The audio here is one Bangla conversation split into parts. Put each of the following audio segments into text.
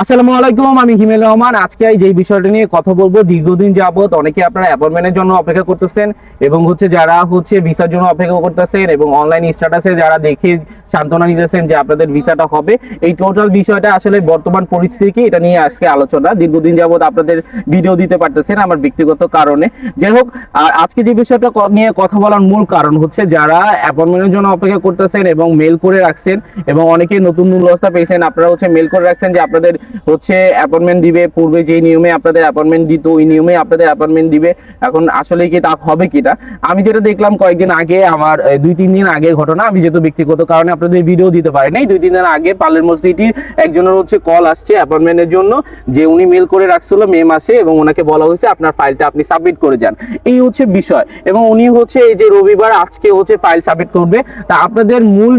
আসসালামু আলাইকুম, আমি হিমেল রহমান। আজকে যে বিষয়টা নিয়ে কথা বলব, দীর্ঘদিন যাবত অনেকে আপনারা অ্যাপয়েন্টমেন্টের জন্য অপেক্ষা করতেছেন এবং হচ্ছে যারা হচ্ছে ভিসার জন্য অপেক্ষা করতেছেন এবং অনলাইন স্ট্যাটাসে যারা দেখে সান্ত্বনা নিতেছেন যে আপনাদের ভিসাটা হবে, এই টোটাল বিষয়টা আসলে বর্তমান পরিস্থিতি কি এটা নিয়ে আজকে আলোচনা। দীর্ঘদিন যাবত আপনাদের ভিডিও দিতে পারতেছেন আমার ব্যক্তিগত কারণে। যাই হোক, আর আজকে যে বিষয়টা নিয়ে কথা বলার মূল কারণ হচ্ছে যারা অ্যাপয়েন্টমেন্টের জন্য অপেক্ষা করতেছেন এবং মেল করে রাখছেন এবং অনেকে নতুন নতুন ব্যবস্থা পেয়েছেন, আপনারা হচ্ছে মেল করে রাখছেন যে আপনাদের হচ্ছে অ্যাপয়েন্টমেন্ট দিবে, পূর্বে যে নিয়মে আপনাদের অ্যাপয়েন্টমেন্ট দিত, ওই নিয়মে আপনাদের অ্যাপয়েন্টমেন্ট দিবে। এখন আসলে কি তা হবে কিনা আমি যেটা দেখলাম কয়েকদিন আগে আমার দুই তিন দিন আগে ঘটনা, আমি যেহেতু ব্যক্তিগত কারণে আপনাদের ভিডিও দিতে পারি নাই, দুই তিন দিন আগে পার্লার মসজিদের একজনের হচ্ছে কল আসছে অ্যাপয়েন্টমেন্টের জন্য, যে উনি মেল করে রাখছিল মে মাসে এবং ওনাকে বলা হয়েছে আপনার ফাইলটা আপনি সাবমিট করে যান। এই হচ্ছে বিষয় এবং উনি হচ্ছে এই যে রবিবার আজকে হচ্ছে ফাইল সাবমিট করবে। তা আপনাদের মূল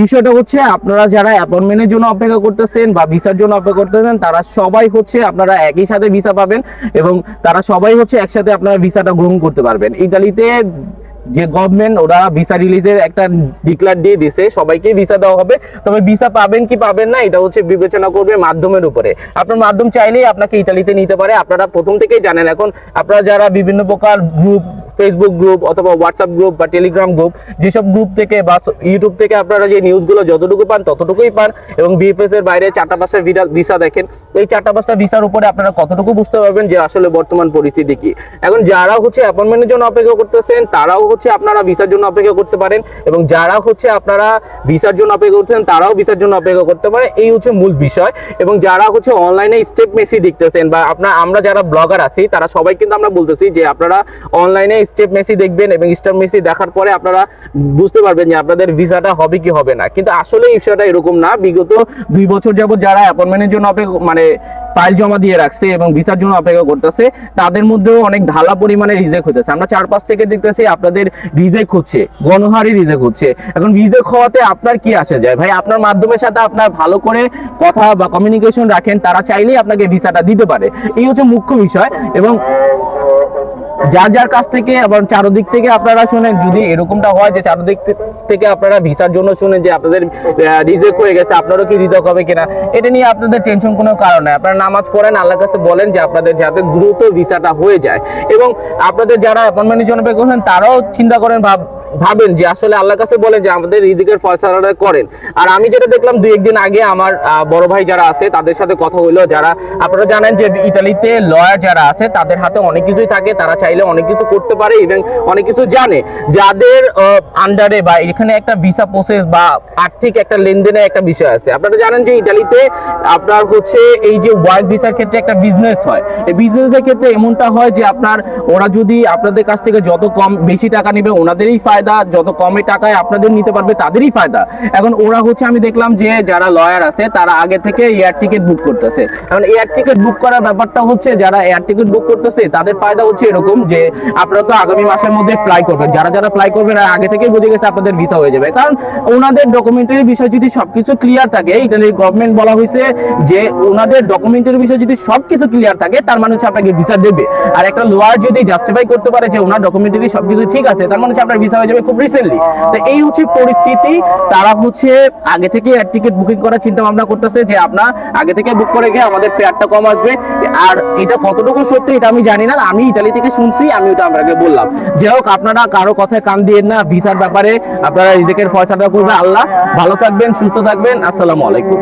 বিষয়টা হচ্ছে আপনারা যারা অ্যাপয়েন্টমেন্টের জন্য অপেক্ষা করতেছেন বা ভিসার জন্য অপেক্ষা করতেছেন, তারা সবাই হচ্ছে আপনারা একই সাথে ভিসা পাবেন এবং তারা সবাই হচ্ছে একসাথে আপনারা ভিসাটা গ্রহণ করতে পারবেন। ইতালিতে যে গভর্নমেন্ট ওরা ভিসা রিলিজের একটা ডিক্লার দিয়ে দিছে সবাইকে ভিসা দেওয়া হবে। তবে ভিসা পাবেন কি পাবেন না, এটা হচ্ছে বিবেচনা করবে মাধ্যমের উপরে। আপনার মাধ্যম চাইলেই আপনাকে ইতালিতে নিতে পারে। আপনারা প্রথম থেকেই জানেন এখন, আপনারা যারা বিভিন্ন প্রকার গ্রুপ ফেসবুক গ্রুপ অথবা হোয়াটসঅ্যাপ গ্রুপ বা টেলিগ্রাম গ্রুপ যেসব গ্রুপ থেকে বা ইউটিউব থেকে আপনারা যে নিউজগুলো যতটুকু পান ততটুকুই পান এবং বিএফএস এর বাইরে চারটা পাঁচটা ভিসা দেখেন, এই চারটা পাঁচটা ভিসার উপরে আপনারা কতটুকু বুঝতে পারবেন যে আসলে বর্তমান পরিস্থিতি কি। এখন যারা হচ্ছে অ্যাপয়েন্টমেন্টের জন্য অপেক্ষা করতেছেন, তারাও হচ্ছে আপনারা ভিসার জন্য অপেক্ষা করতে পারেন এবং যারা হচ্ছে আপনারা ভিসার জন্য অপেক্ষা করতেছেন, তারাও ভিসার জন্য অপেক্ষা করতে পারেন। এই হচ্ছে মূল বিষয় এবং যারা হচ্ছে অনলাইনে স্টেপ মেসি দেখতেছেন বা আপনার, আমরা যারা ব্লগার আছি, তারা সবাই কিন্তু আমরা বলতেছি যে আপনারা অনলাইনে স্টেপ মেসি দেখবেন এবং স্টেপ মেসি দেখার পরে আপনারা বুঝতে পারবেন যে আপনাদের ভিসাটা হবে কি হবে না। কিন্তু আসলে বিষয়টা এরকম না। বিগত দুই বছর যাবত যারা অ্যাপয়েন্টমেন্টের জন্য অপেক্ষা মানে ফাইল জমা দিয়ে রাখছে এবং ভিসার জন্য অপেক্ষা করতেছে, তাদের মধ্যেও অনেক ঢালা পরিমাণে রিজেক্ট হতেছে। আমরা চারপাশ থেকে দেখতেছি আপনাদের রিজেক্ট হচ্ছে, গণহারে রিজেক্ট হচ্ছে। এখন রিজেক্ট হওয়াতে আপনার কি আসে যায়? ভাই, আপনার মাধ্যমের সাথে আপনার ভালো করে কথা বা কমিউনিকেশন রাখেন, তারা চাইলেই আপনাকে ভিসাটা দিতে পারে। এই হচ্ছে মুখ্য বিষয় এবং যার যার কাছ থেকে আবার চারদিক থেকে আপনারা শুনেন, যদি এরকমটা হয় যে চারদিক থেকে আপনারা ভিসার জন্য শুনেন যে আপনাদের রিজেক্ট হয়ে গেছে, আপনারও কি রিজেক্ট হবে কিনা, এটা নিয়ে আপনাদের টেনশন কোনো কারণ নাই। আপনারা নামাজ পড়েন, আল্লাহর কাছে বলেন যে আপনাদের যাতে দ্রুত ভিসাটা হয়ে যায়। এবং আপনাদের যারা অ্যাপয়েন্টমেন্টের জন্য পে করবেন তারাও চিন্তা করেন, ভাব ভাবেন যে আসলে আল্লাহর কাছে বলেন যে আমাদের রিজিকের ফয়সালাটা করেন। আর আমি যেটা দেখলাম দুই একদিন আগে আমার বড় ভাই যারা আছে, তাদের সাথে কথা হইল, যারা আপনারা জানেন যে ইতালিতে লয়ার যারা আছে, তাদের হাতে অনেক কিছুই থাকে, তারা চাইলে অনেক কিছু করতে পারে এবং অনেক কিছু জানে। যাদের আন্ডারে বা এখানে একটা ভিসা প্রসেস বা আর্থিক একটা লেনদেনের একটা বিষয় আছে। আপনারা জানেন যে ইতালিতে আপনার হচ্ছে এই যে ওয়ার্ক ভিসার ক্ষেত্রে একটা বিজনেস হয়। এই বিজনেসের ক্ষেত্রে এমনটা হয় যে আপনার, ওরা যদি আপনাদের কাছ থেকে যত কম বেশি টাকা নেবে, ওনাদেরই ফায়দা। যত কমে টাকায় আপনাদের নিতে পারবে, তাদেরই ফায়দা। এখন ওরা হচ্ছে, আমি দেখলাম যে যারা লয়ার আছে, তারা আগে থেকে এয়ার টিকিট বুক করতেছে। এখন এয়ার টিকিট বুক করার ব্যাপারটা হচ্ছে, যারা এয়ার টিকিট বুক করতেছে, তাদের ফায়দা হচ্ছে এরকম যে আপনারা তো আগামী মাসের মধ্যে ফ্লাই করবেন। যারা যারা ফ্লাই করবেন আগে থেকেই বুঝে গেছে আপনাদের ভিসা হয়ে যাবে। কারণ ওনাদের ডকুমেন্টারি বিষয় যদি সবকিছু ক্লিয়ার থাকে, ইটালির গভর্নমেন্ট বলা হয়েছে যে ওনাদের ডকুমেন্টারি বিষয় যদি সবকিছু ক্লিয়ার থাকে, তার মানে হচ্ছে আপনাকে ভিসা দেবে। আর একটা লোয়ার যদি জাস্টিফাই করতে পারে যে ওনার ডকুমেন্টারি সবকিছু ঠিক আছে, তার মানে হচ্ছে আপনার ভিসা হয়ে যাবে খুব রিসেন্টলি তো এই হচ্ছে পরিস্থিতি। তারা হচ্ছে আগে থেকে টিকিট বুকিং করার চিন্তা ভাবনা করতেছে যে আপনার আগে থেকে বুক করে গিয়ে আমাদের ফেয়ারটা কম আসবে। আর এটা কতটুকু সত্যি এটা আমি জানি না। আমি ইতালি থেকে শুনছি, আমি ওটা আপনাকে বললাম। যাই হোক, আপনারা কারও কথায় কান দিয়ে না, ভিসার ব্যাপারে আপনারা নিজেদের ফয়সালা করবে আল্লাহ ভালো থাকবেন, সুস্থ থাকবেন। আসসালামু আলাইকুম।